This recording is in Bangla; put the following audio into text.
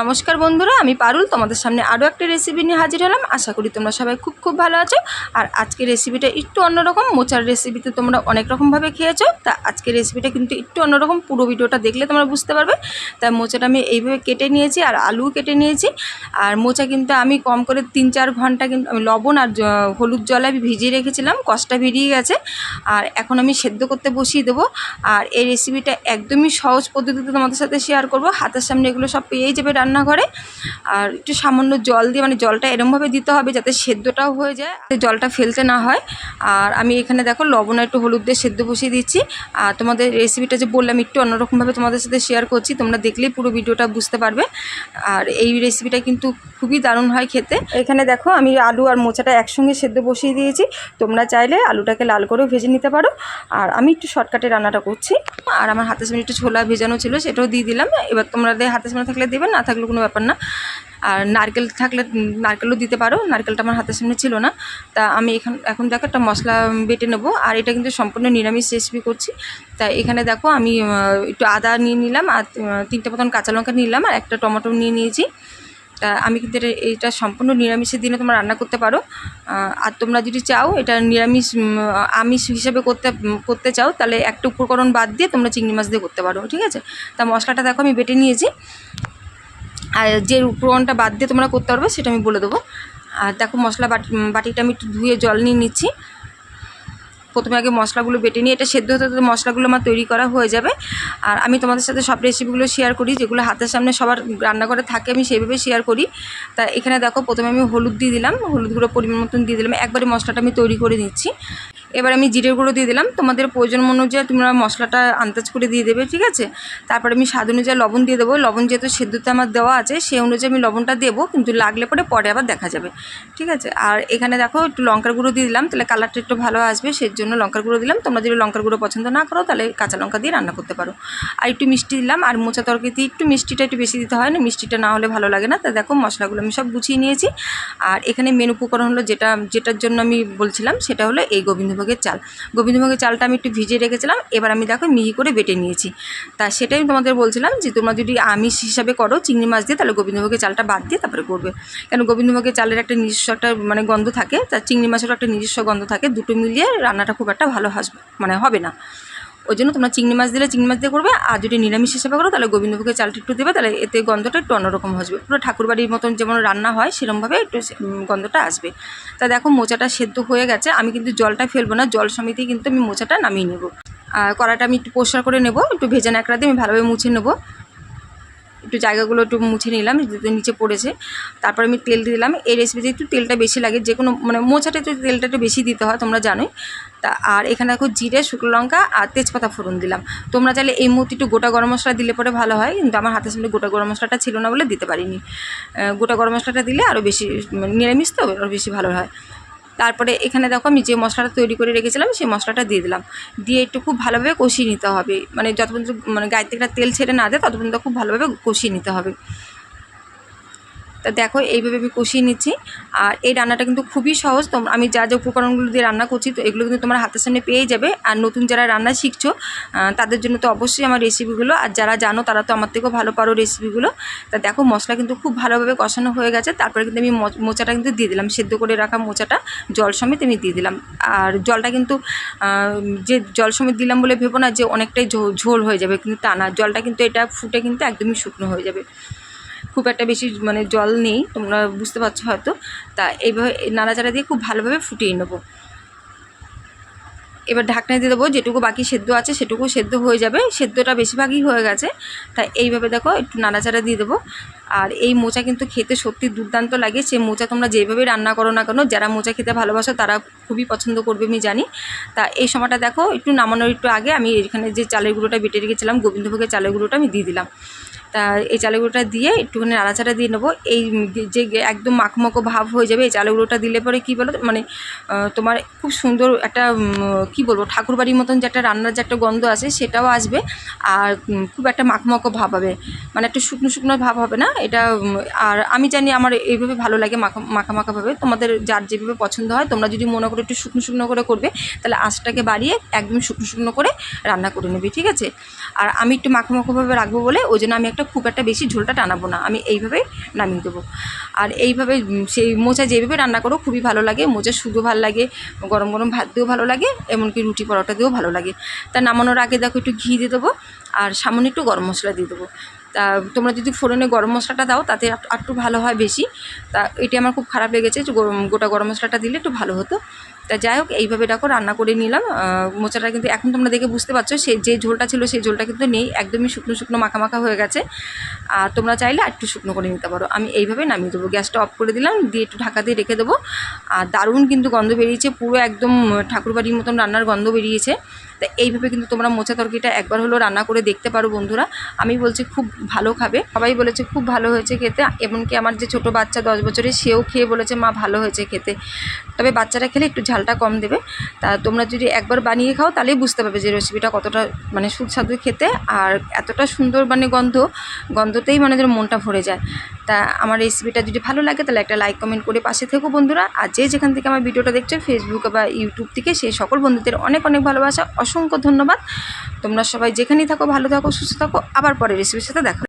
নমস্কার বন্ধুরা, আমি পারুল, তোমাদের সামনে আরও একটা রেসিপি নিয়ে হাজির হলাম। আশা করি তোমরা সবাই খুব খুব ভালো আছো। আর আজকের রেসিপিটা একটু অন্যরকম, মোচার রেসিপিতে তোমরা অনেক রকমভাবে খেয়েছো। তা আজকের রেসিপিটা কিন্তু একটু অন্যরকম, পুরো ভিডিওটা দেখলে তোমরা বুঝতে পারবে। তাই মোচাটা আমি এইভাবে কেটে নিয়েছি আর আলু কেটে নিয়েছি। আর মোচা কিন্তু আমি কম করে তিন চার ঘণ্টা কিন্তু আমি লবণ আর হলুদ জলে আমি ভিজিয়ে রেখেছিলাম কষটা বেরিয়ে গেছে। আর এখন আমি সেদ্ধ করতে বসিয়ে দেবো। আর এই রেসিপিটা একদমই সহজ পদ্ধতিতে তোমাদের সাথে শেয়ার করব। হাতের সামনে এগুলো সব পেয়েই যাবে রান্নাঘরে আর একটু সামান্য জল দিয়ে মানে জলটা এরমভাবে দিতে হবে যাতে সেদ্ধটাও হয়ে যায় জলটা ফেলতে না হয়। আর আমি এখানে দেখো লবণ একটু হলুদ দিয়ে সেদ্ধ বসিয়ে দিচ্ছি। আর তোমাদের রেসিপিটা যে বললাম একটু অন্যরকমভাবে তোমাদের সাথে শেয়ার করছি, তোমরা দেখলেই পুরো ভিডিওটা বুঝতে পারবে। আর এই রেসিপিটা কিন্তু খুবই দারুণ হয় খেতে। এখানে দেখো আমি আলু আর মোচাটা একসঙ্গে সেদ্ধ বসিয়ে দিয়েছি। তোমরা চাইলে আলুটাকে লাল করেও ভেজে নিতে পারো। আর আমি একটু শর্টকাটে রান্নাটা করছি। আর আমার হাতের সামনে একটু ছোলা ভেজানো ছিল, সেটাও দিয়ে দিলাম। এবার তোমাদের হাতের সামনে থাকলে দেবে না থাকলে কোনো ব্যাপার না। আর নারকেল থাকলে নারকেলও দিতে পারো, নারকেলটা আমার হাতের সামনে ছিল না। তা আমি এখান, এখন দেখো একটা মশলা বেটে নেব, আর এটা কিন্তু সম্পূর্ণ নিরামিষ রেসিপি করছি। তা এখানে দেখো আমি একটু আদা নিয়ে নিলাম, আর তিনটে মতন কাঁচা লঙ্কা নিলাম, আর একটা টমেটো নিয়ে নিয়েছি। তা আমি কিন্তু এটা, এইটা সম্পূর্ণ নিরামিষের দিনে তোমরা রান্না করতে পারো। আর তোমরা যদি চাও এটা নিরামিষ আমিষ হিসাবে করতে করতে চাও, তাহলে একটা উপকরণ বাদ দিয়ে তোমরা চিংড়ি মাছ দিয়ে করতে পারো, ঠিক আছে? তা মশলাটা দেখো আমি বেটে নিয়েছি। আর যে উপকরণটা বাদ দিয়ে তোমরা করতে পারবে সেটা আমি বলে দেবো। আর দেখো মশলা বাটি বাটিটা আমি একটু ধুয়ে জল নিয়ে নিচ্ছি। প্রথমে আগে মশলাগুলো বেটে নিয়ে, এটা সেদ্ধ হতে হতে মশলাগুলো আমার তৈরি করা হয়ে যাবে। আর আমি তোমাদের সাথে সব রেসিপিগুলো শেয়ার করি, যেগুলো হাতের সামনে সবার রান্নাঘরে থাকে আমি সেইভাবে শেয়ার করি। তা এখানে দেখো, প্রথমে আমি হলুদ দিয়ে দিলাম, হলুদ গুঁড়ো পরিমাণ মতন দিয়ে দিলাম। একবারে মশলাটা আমি তৈরি করে নিচ্ছি। এবার আমি জিরের গুঁড়ো দিয়ে দিলাম। তোমাদের প্রয়োজন অনুযায়ী তোমরা মশলাটা আন্দাজ করে দিয়ে দেবে, ঠিক আছে? তারপরে আমি স্বাদ অনুযায়ী লবণ দিয়ে দেবো। লবণ যেহেতু সেদ্ধতে আমার দেওয়া আছে, সেই অনুযায়ী আমি লবণটা দেবো, কিন্তু লাগলে পরে পরে আবার দেখা যাবে, ঠিক আছে? আর এখানে দেখো, একটু লঙ্কার গুঁড়ো দিয়ে দিলাম, তাহলে কালারটা একটু ভালো আসবে সেই জন্য লঙ্কার গুঁড়ো দিলাম। তোমরা যদি লঙ্কার গুঁড়ো পছন্দ না করো, তাহলে কাঁচা লঙ্কা দিয়ে রান্না করতে পারো। আর একটু মিষ্টি দিলাম, আর মোচা তরকারিতে একটু মিষ্টিটা একটু বেশি দিতে হয় না, মিষ্টিটা না হলে ভালো লাগে না। তা দেখো, মশলাগুলো আমি সব গুছিয়ে নিয়েছি। আর এখানে মেন উপকরণ হলো যেটা, যেটার জন্য আমি বলছিলাম, সেটা হলো এই গোবিন্দভোগের চাল। গোবিন্দভোগের চালটা আমি একটু ভিজিয়ে রেখেছিলাম, এবার আমি দেখো মিহি করে বেটে নিয়েছি। তা সেটাই আমি তোমাদের বলছিলাম যে তোমরা যদি আমিষ হিসাবে করো চিংড়ি মাছ দিয়ে, তাহলে গোবিন্দভোগের চালটা বাদ দিয়ে তারপরে করবে। কেন গোবিন্দভোগের চালের একটা নিজস্ব একটা মানে গন্ধ থাকে, তা চিংড়ি মাছেরও একটা নিজস্ব গন্ধ থাকে, দুটো মিলিয়ে রান্নাটা খুব একটা ভালো হাসবে মানে হবে না। ওই জন্য তোমরা চিংড়ি মাছ দিলে চিংড়ি মাছ দিয়ে করবে, আর যদি নিরামিষ হিসেবে করো তাহলে গোবিন্দভোগের চালটা একটু দেবে, তাহলে এতে গন্ধটা একটু অন্যরকম আসবে। পুরো ঠাকুরবাড়ির মতন যেমন রান্না হয় সেরকমভাবে একটু গন্ধটা আসবে। তা দেখো মোচাটা সেদ্ধ হয়ে গেছে, আমি কিন্তু জলটা ফেলব না, জল সমিতি কিন্তু আমি মোচাটা নামিয়ে নেব। আর কড়াটা আমি একটু পরিষ্কার করে নেব, একটু ভেজা ন্যাকড়া দিয়ে আমি ভালোভাবে মুছে নেব। একটু জায়গাগুলো একটু মুছে নিলাম নিচে পড়েছে। তারপর আমি তেল দিলাম, এই রেসিপিতে একটু তেলটা বেশি লাগে, যে কোনো মানে মোচাটা একটু তেলটা একটু বেশি দিতে হয়, তোমরা জানোই। তা আর এখানে দেখো জিরে, শুকনো লঙ্কা আর তেজপাতা ফোড়ন দিলাম। তোমরা চাইলে এই মুহূর্তে একটু গোটা গরম মশলা দিলে পরে ভালো হয়, কিন্তু আমার হাতের সামনে গোটা গরম মশলাটা ছিল না বলে দিতে পারিনি। গোটা গরম মশলাটা দিলে আরও বেশি মানে নিরামিষ তো আরও বেশি ভালো হয়। তারপরে এখানে দেখো আমি যে মশলাটা তৈরি করে রেখেছিলাম, সেই মশলাটা দিয়ে দিলাম। দিয়ে একটু খুব ভালোভাবে কষিয়ে নিতে হবে। মানে যত পর্যন্ত মানে গায়ের থেকে তেল ছেড়ে না দেয় তত পর্যন্ত খুব ভালোভাবে কষিয়ে নিতে হবে। তা দেখো, এইভাবে আমি কষিয়ে নিচ্ছি। আর এই রান্নাটা কিন্তু খুবই সহজ। তোমরা আমি যা যা উপকরণগুলো দিয়ে রান্না করছি, তো এগুলো কিন্তু তোমার হাতের সামনে পেয়ে যাবে। আর নতুন যারা রান্না শিখছো তাদের জন্য তো অবশ্যই আমার রেসিপিগুলো আর যারা জানো, তারা তো আমার থেকেও ভালো পারো রেসিপিগুলো তা দেখো, মশলা কিন্তু খুব ভালোভাবে কষানো হয়ে গেছে। তারপরে কিন্তু আমি মোচাটা কিন্তু দিয়ে দিলাম। সেদ্ধ করে রাখা মোচাটা জল সমেত আমি দিয়ে দিলাম। আর জলটা কিন্তু যে জল সমেত দিলাম বলে ভেবো না যে অনেকটাই ঝোল হয়ে যাবে, কিন্তু তা না। জলটা কিন্তু এটা ফুটে কিন্তু একদমই শুকনো হয়ে যাবে। খুব একটা বেশি মানে জল নেই, তোমরা বুঝতে পারছ হয়তো। তা এইভাবে এই নাড়াচাড়া দিয়ে খুব ভালোভাবে ফুটিয়ে নেব। এবার ঢাকনা দিয়ে দেবো, যেটুকু বাকি সেদ্ধ আছে সেটুকু সেদ্ধ হয়ে যাবে। সেদ্ধটা বেশিরভাগই হয়ে গেছে। তাই এইভাবে দেখো, একটু নাড়াচাড়া দিয়ে দেবো। আর এই মোচা কিন্তু খেতে সত্যি দুর্দান্ত লাগে। সে মোচা তোমরা যেভাবে রান্না করো না কেন, যারা মোচা খেতে ভালোবাসো তারা খুবই পছন্দ করবে, আমি জানি। তা এই সময়টা দেখো, একটু নামানোর একটু আগে আমি এখানে যে চালের গুঁড়োটা বেটে রেখেছিলাম, গোবিন্দভোগের চালের গুঁড়োটা আমি দিয়ে দিলাম। তা এই চালের গুঁড়োটা দিয়ে একটুখানি নাড়াচাড়া দিয়ে নেব। এই যে একদম মাখমাখো ভাব হয়ে যাবে, এই চালের গুঁড়োটা দিলে পরে কী বলো মানে তোমার খুব সুন্দর একটা কি বলব, ঠাকুরবাড়ির মতন যে একটা রান্নার যে একটা গন্ধ আছে সেটাও আসবে আর খুব একটা মাখমাখো ভাব হবে। মানে একটা শুকনো শুকনো ভাব হবে না? এটা আর আমি জানি আমার এইভাবে ভালো লাগে মাখা মাখা মাখাভাবে তোমাদের যার যেভাবে পছন্দ হয়, তোমরা যদি মনে করো একটু শুকনো শুকনো করে করবে, তাহলে আঁচটাকে বাড়িয়ে একদম শুকনো শুকনো করে রান্না করে নেবে, ঠিক আছে? আর আমি একটু মাখো মাখোভাবে রাখব বলে, ওই জন্য আমি একটা খুব একটা বেশি ঝোলটা টানাবো না, আমি এইভাবে নামিয়ে দেবো। আর এইভাবে সেই মোচা যেভাবে রান্না করো খুবই ভালো লাগে, মোচা শুধু ভালো লাগে, গরম গরম ভাত দিয়েও ভালো লাগে, এমনকি রুটি পরোটা দিয়েও ভালো লাগে। তা নামানোর আগে দেখো একটু ঘি দিয়ে দেবো, আর সামান্য একটু গরম মশলা দিয়ে দেবো। তা তোমরা যদি ফোড়নে গরম মশলাটা দাও, তাতে একটু ভালো হয় বেশি। তা এটি আমার খুব খারাপ লেগেছে যে গোটা গরম মশলাটা দিলে একটু ভালো হতো। তা যাই হোক, এইভাবে দেখো রান্না করে নিলাম। মোচাটা কিন্তু এখন তোমরা দেখে বুঝতে পারছ সেই যে ঝোলটা ছিল সেই ঝোলটা কিন্তু নেই, একদমই শুকনো শুকনো মাখা মাখা হয়ে গেছে। আর তোমরা চাইলে একটু শুকনো করে নিতে পারো। আমি এইভাবে নামিয়ে দেবো, গ্যাসটা অফ করে দিলাম, দিয়ে একটু ঢাকা দিয়ে রেখে দেবো। আর দারুণ কিন্তু গন্ধ বেরিয়েছে, পুরো একদম ঠাকুরবাড়ির মতন রান্নার গন্ধ বেরিয়েছে। তা এইভাবে কিন্তু তোমরা মোচা তরকারিটা একবার হলো রান্না করে দেখতে পারো বন্ধুরা। আমি বলছি খুব ভালো খাবে। সবাই বলেছে খুব ভালো হয়েছে খেতে, এমনকি আমার যে ছোট বাচ্চা দশ বছরে সেও খেয়ে বলেছে, মা, ভালো হয়েছে খেতে। তবে বাচ্চারা খেলে একটু ঝালটা কম দেবে। তা তোমরা যদি একবার বানিয়ে খাও, তাহলেই বুঝতে পারবে যে রেসিপিটা কতটা মানে সুস্বাদু খেতে, আর এতটা সুন্দর মানে গন্ধ, গন্ধতেই মানে যেন মনটা ভরে যায়। তা আমার রেসিপিটা যদি ভালো লাগে, তাহলে একটা লাইক কমেন্ট করে পাশে থেকো বন্ধুরা। আর যে যেখান থেকে আমার ভিডিওটা দেখছ ফেসবুক বা ইউটিউব থেকে, সেই সকল বন্ধুদের অনেক অনেক ভালোবাসা, অসংখ্য ধন্যবাদ। তোমরা সবাই যেখানেই থাকো, ভালো থাকো, সুস্থ থাকো। আবার পরে রেসিপির সাথে দেখা